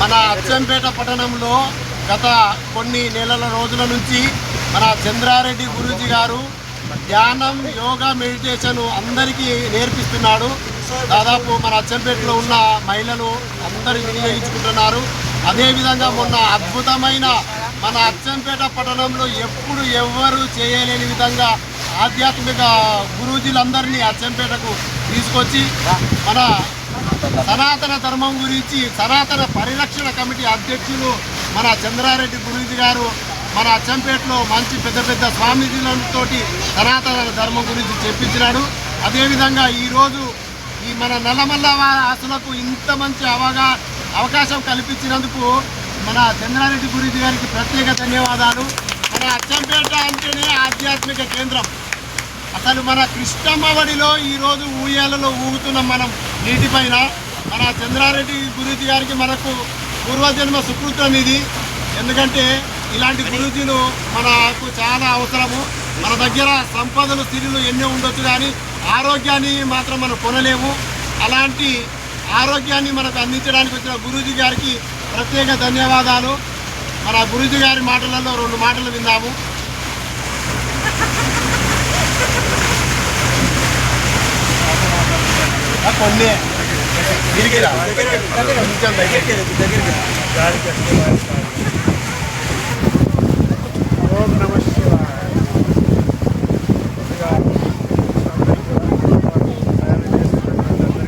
మన అచ్చంపేట పట్టణంలో గత కొన్ని నెలల రోజుల నుంచి మన చంద్రారెడ్డి గురూజీ గారు ధ్యానం యోగా మెడిటేషన్ అందరికీ నేర్పిస్తున్నాడు. దాదాపు మన అచ్చంపేటలో ఉన్న మహిళలు అందరూ వినియోగించుకుంటున్నారు అదేవిధంగా మొన్న అద్భుతమైన మన అచ్చంపేట పట్టణంలో ఎప్పుడు ఎవ్వరు చేయలేని విధంగా ఆధ్యాత్మిక గురూజీలందరినీ అచ్చంపేటకు తీసుకొచ్చి మన సనాతన ధర్మం గురించి సనాతన పరిరక్షణ కమిటీ అధ్యక్షులు మన చంద్రారెడ్డి గురూజీ గారు మన అచ్చంపేటలో మంచి పెద్ద పెద్ద స్వామీజీలతో సనాతన ధర్మం గురించి చెప్పించినాడు. అదేవిధంగా ఈరోజు ఈ మన నల్లమల్ల ఆసులకు ఇంత మంచి అవగా అవకాశం కల్పించినందుకు మన చంద్రారెడ్డి గురూజీ గారికి ప్రత్యేక ధన్యవాదాలు. మన అచ్చంపేట అంటేనే ఆధ్యాత్మిక కేంద్రం. అసలు మన కృష్ణమ్మవడిలో ఈరోజు ఊయాలలో ఊగుతున్నాం మనం. నీటిపైన మన చంద్రారెడ్డి గురూజీ గారికి మనకు పూర్వజన్మ సుకృతం ఇది. ఎందుకంటే ఇలాంటి గురూజీలు మనకు చాలా అవసరము. మన దగ్గర సంపదలు స్థిరులు ఎన్నో ఉండొచ్చు కానీ ఆరోగ్యాన్ని మాత్రం మనం కొనలేము. అలాంటి ఆరోగ్యాన్ని మనకు అందించడానికి వచ్చిన గురూజీ గారికి ప్రత్యేక ధన్యవాదాలు. మన గురూజీ గారి మాటలలో రెండు మాటలు విన్నాము ఆ కొన్ని తిరిగిరా కొంచెం దగ్గరికి ఓం నమ శివాయ ముందుగా అందరికీ కూడా ప్రయాణం చేస్తున్నటువంటి అందరికీ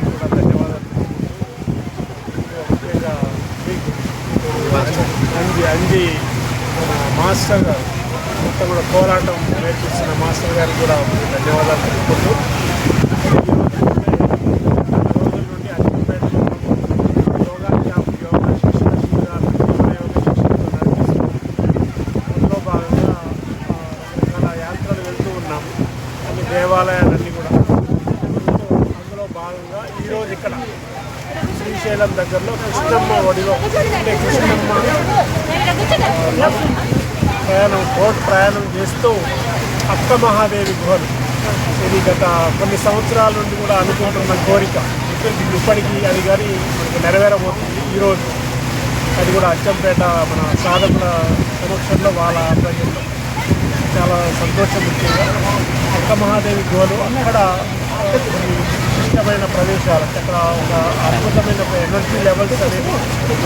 కూడా ధన్యవాదాలు ముఖ్యంగా మీకు అంజి అంజి మన మాస్టర్ గారు. మొత్తం కూడా పోరాటం నేర్పిస్తున్న మాస్టర్ గారికి కూడా ధన్యవాదాలు తెలుపుకుంటూ రోజుల నుండి అధికపేటలో యోగా క్యాంప్ యోగా శిక్షణ శిబిరాలు యోగ శిక్షణతో నడిపిస్తున్నాం అందులో భాగంగా ఆ, రకరకాల యాత్రలు వెళ్తూ ఉన్నాం అన్ని దేవాలయాలన్నీ కూడా. అందులో భాగంగా ఈరోజు ఇక్కడ శ్రీశైలం దగ్గరలో కృష్ణమ్మ ఒడిలో అంటే కృష్ణమ్మ ప్రయాణం బోట్ ప్రయాణం చేస్తూ అక్క మహాదేవి గుహలు. ఇది గత కొన్ని సంవత్సరాల నుండి కూడా అనుకుంటున్న కోరిక. ఇప్పటికీ అది కానీ మనకి నెరవేరబోతుంది ఈరోజు. అది కూడా అచ్చంపేట మన సాధకుల సమక్షంలో వాళ్ళ ఆధ్వర్యంలో. చాలా సంతోషం ముఖ్యంగా అక్క మహాదేవి గోలు. అక్కడ కొన్ని విశిష్టమైన ప్రదేశాలు. అక్కడ ఒక అద్భుతమైన ఒక ఎనర్జీ లెవెల్స్ అనేవి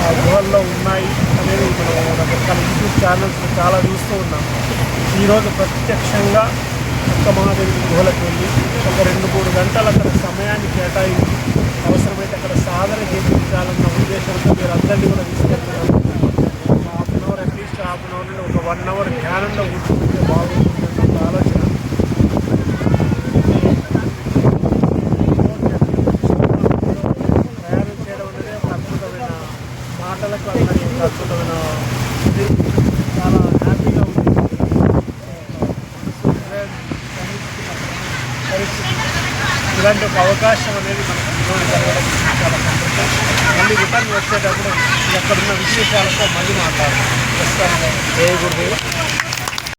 ఆ గుహల్లో ఉన్నాయి అనేది మనం రకరకాల యూట్యూబ్ ఛానల్స్ చాలా చూస్తూ ఉన్నాం. ఈరోజు ప్రత్యక్షంగా అక్క మహాదేవి గుహలకు వెళ్ళి ఒక రెండు మూడు గంటలు అక్కడ సమయాన్ని కేటాయించి అవసరమైతే అక్కడ సాధన చేయించాలన్న ఉద్దేశంతో మీరు అందరినీ కూడా తీసుకెళ్తున్నారు. Half an hour at least half an hour నుండి ఒక వన్ అవర్ ధ్యానంలో కూర్చుంటే బాగుంటుంది ఒక ఆలోచన ప్రయాణం చేయడం అనేది ఒక అద్భుతమైన మాటలకు అందరి అద్భుతమైన చాలా హ్యాపీగా ఉంది. ఇలాంటి ఒక అవకాశం అనేది మనకు జరగడం చాలా సంతోషం మళ్ళీ రిటర్న్ వచ్చేటప్పుడు ఎక్కడున్న విశేషాలతో మళ్ళీ మాట్లాడతాం ప్రస్తుతానికి జయ గురుదేవ్